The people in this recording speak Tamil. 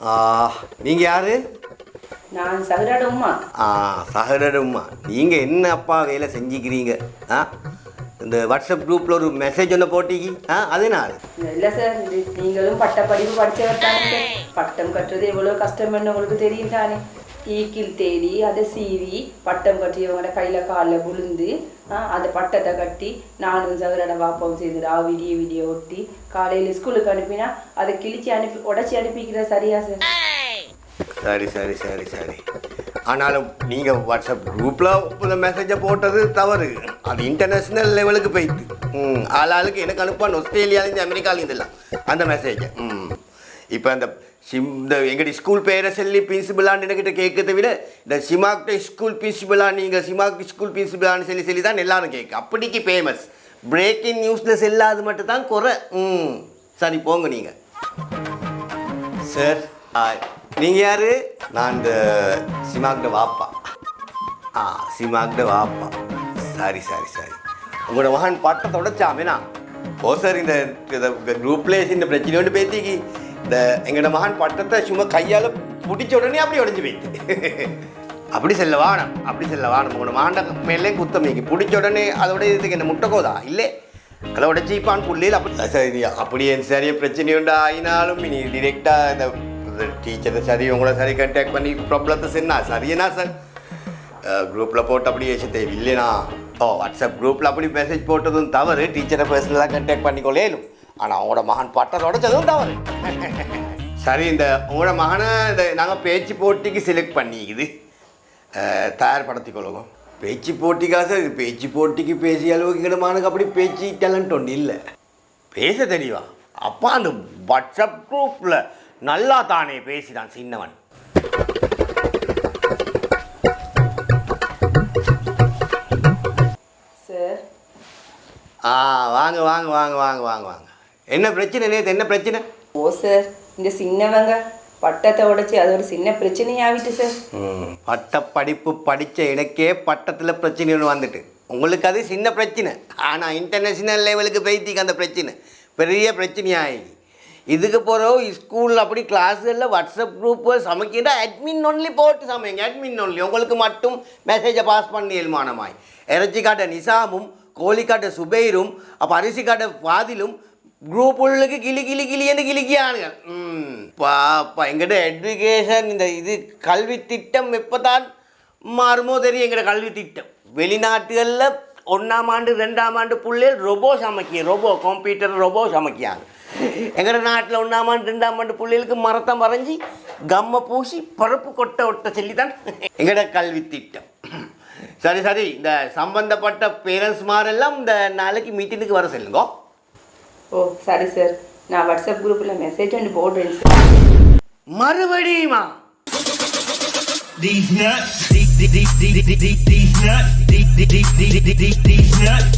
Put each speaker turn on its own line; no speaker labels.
ஆ, நீங்க யாரு?
நான் சகராட உமா.
ஆ சகரம்மா நீங்க என்ன அப்பா வேலை செஞ்சுக்கிறீங்க? ஆ இந்த வாட்ஸ்அப் குரூப்ல ஒரு மெசேஜ் ஒன்று போட்டிக்கு ஆ அதனால
இல்லை சார் நீங்களும் பட்ட படிப்பு படிச்சவர் தானே பட்டம் கட்டுறது எவ்வளோ கஷ்டம்னு உங்களுக்கு தெரியும் தானே. ஈக்கில் தேடி அதை சீவி பட்டம் கட்டியவங்களோட கையில் காலில் விழுந்து அந்த பட்டத்தை கட்டி நானும் சகரட வாப்பாவும் செய்துடா ரா விடிய விடிய ஒட்டி காலையில் ஸ்கூலுக்கு அனுப்பினா அதை கிழிச்சு அனுப்பி உடச்சி அனுப்பிக்கிற சரியா சார்
சரி சரி சரி சரி. ஆனாலும் நீங்கள் வாட்ஸ்அப் குரூப்பில் இந்த மெசேஜை போட்டது தவறு. அது இன்டர்நேஷ்னல் லெவலுக்கு போயிட்டு. ம் ஆளாளுக்கு எனக்கு அனுப்பான் ஆஸ்திரேலியாலேருந்து அமெரிக்காலேருந்து எல்லாம் அந்த மெசேஜை ம். இப்போ அந்த சிம் இந்த எங்கடி ஸ்கூல் பேரை சொல்லி பிரின்சிபலான்னு என்கிட்ட கேட்கறத விட இந்த சிமாக்ட ஸ்கூல் பிரின்சிபலா நீங்கள் சிமாக்ட் ஸ்கூல் பிரின்சிபலான்னு சொல்லி சொல்லி தான் எல்லாரும் கேட்க. அப்படிக்கு ஃபேமஸ் பிரேக்கிங் நியூஸில் செல்லாது மட்டும் தான் குறை. ம். சரி போங்க நீங்கள் சார் நீங்கள் யாரு? நான் இந்த சிமாக்ட வாப்பா. ஆ சிமாக்ட வாப்பா. சரி சரி சரி. உங்களோட மகன் பட்டத்தை உடைச்சாமேனா ஓ சார் இந்த குரூப்லேயே இந்த பிரச்சனை ஒன்று பேத்திக்கு. இந்த எங்களோட மகன் பட்டத்தை சும்மா கையால் பிடிச்ச உடனே அப்படி உடஞ்சி போயிட்டு. அப்படி செல்ல வானம் அப்படி செல்ல வானம். உங்களோட மகன்ட மேலே குத்தமைக்கு பிடிச்ச உடனே அதோட இதுக்கு என்ன முட்டைக்கோதா இல்லை. அதை உடச்சி இப்பான் புள்ளியில் அப்படி சரி அப்படியே சரியா பிரச்சனை உண்டு ஆயினாலும் நீ டிரெக்டாக இந்த டீச்சரை சரி உங்களை சரி கண்டாக்ட் பண்ணி ப்ராப்ளத்தை சொன்னா சரியனா சார் குரூப்பில் போட்டு அப்படி தேவை இல்லைனா? ஓ வாட்ஸ்அப் குரூப்பில் அப்படி மெசேஜ் போட்டதும் தவறு. டீச்சரை பர்சனலாக கண்டாக்ட் பண்ணிக்கொள்ளேலும் ஆனால் அவங்களோட மகன் பட்டத்தை உடைச்சதும் தவறு சரி இந்த உங்களோட மகனை இந்த நாங்கள் பேச்சு போட்டிக்கு செலக்ட் பண்ணிக்குது. தயார்படுத்திக் கொள்ளுவோம். பேச்சு போட்டிக்கா சார் இது பேச்சு போட்டிக்கு பேசிய அளவுக்கு மகனுக்கு அப்படி பேச்சு டேலண்ட் ஒன்று இல்லை. பேச தெரியவா அப்பா அந்த வாட்ஸ்அப் குரூப்பில் நல்லா தானே பேசினான் சின்னவன்.
சார்.
ஆ வாங்க வாங்க வாங்க வாங்க வாங்க வாங்க. என்ன பிரச்சனை நேற்று என்ன பிரச்சனை?
ஓ சார் இந்த சின்னவங்க பட்டத்தை உடைச்சி அது ஒரு சின்ன பிரச்சனையாகிட்டு சார்.
பட்ட படிப்பு படித்த எனக்கே பட்டத்தில் பிரச்சனை ஒன்று வந்துட்டு. உங்களுக்கு அது சின்ன பிரச்சனை. ஆனால் இன்டர்நேஷ்னல் லெவலுக்கு போய்த்திக்கு அந்த பிரச்சனை. பெரிய பிரச்சனையாகி இதுக்கு போகிறோம் ஸ்கூலில் அப்படி கிளாஸில் வாட்ஸ்அப் குரூப்பு சமைக்கின்ற அட்மின் ஒன்லி போட்டு சமைங்க அட்மின் ஒன்லி உங்களுக்கு மட்டும் மெசேஜை பாஸ் பண்ணி எழுமானமாய் இறைச்சி காட்ட நிசாமும் கோழி காட்ட சுபைரும் அப்போ அரிசி காட்ட பாதிலும் குரூப் உள்ளுக்கு கிளி கிளி கிளின்னு கிளிக்கியானுங்க ம் பாப்பா எங்கிட்ட எஜுகேஷன் இந்த இது கல்வி திட்டம் எப்போ தான் மாறுமோ தெரியும் எங்கட கல்வி திட்டம். வெளிநாட்டுகளில் ஒன்றாம் ஆண்டு ரெண்டாம் ஆண்டு பிள்ளைகள் ரொபோ சமைக்க ரொபோ கம்ப்யூட்டர் ரொபோ சமைக்கியாங்க எங்கட நாட்டில் ஒன்றாம் ஆண்டு ரெண்டாம் ஆண்டு பிள்ளைகளுக்கு மரத்தை வரைஞ்சி கம்மை பூசி பருப்பு கொட்டை ஒட்ட சொல்லி தான் எங்கட கல்வி திட்டம். சரி சரி இந்த சம்பந்தப்பட்ட பேரண்ட்ஸ் மாரெல்லாம் இந்த நாளைக்கு மீட்டிங்குக்கு வர செல்லுங்க.
ஓ சரி சார் நான் வாட்ஸ்அப் குரூப்பில் மெசேஜ் ஒன்று போடுறேன் சார்
மறுபடியுமா
These nuts, these, these, these, these, these, these nuts, these, these, these, these, these, these nuts,